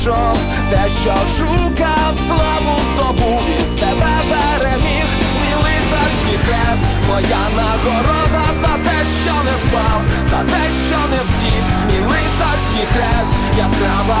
знайшов те, що шукав, славу здобув і себе переміг. Мій лицарський хрест, моя нагорода за те, що не впав, за те, що не втік, мій лицарський хрест, яскрава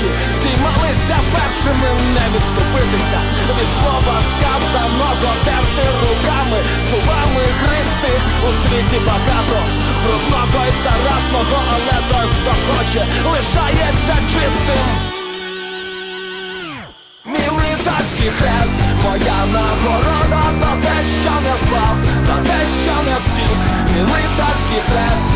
атаки здіймалися першими, не відступитися. Від слова сказаного, терти руками, зубами гристи у світі багато брудного і заразного, але той, хто хоче, лишається чистим. Мій лицарський хрест, моя нагорода за те, що не впав, за те, що не втік, мій лицарський хрест,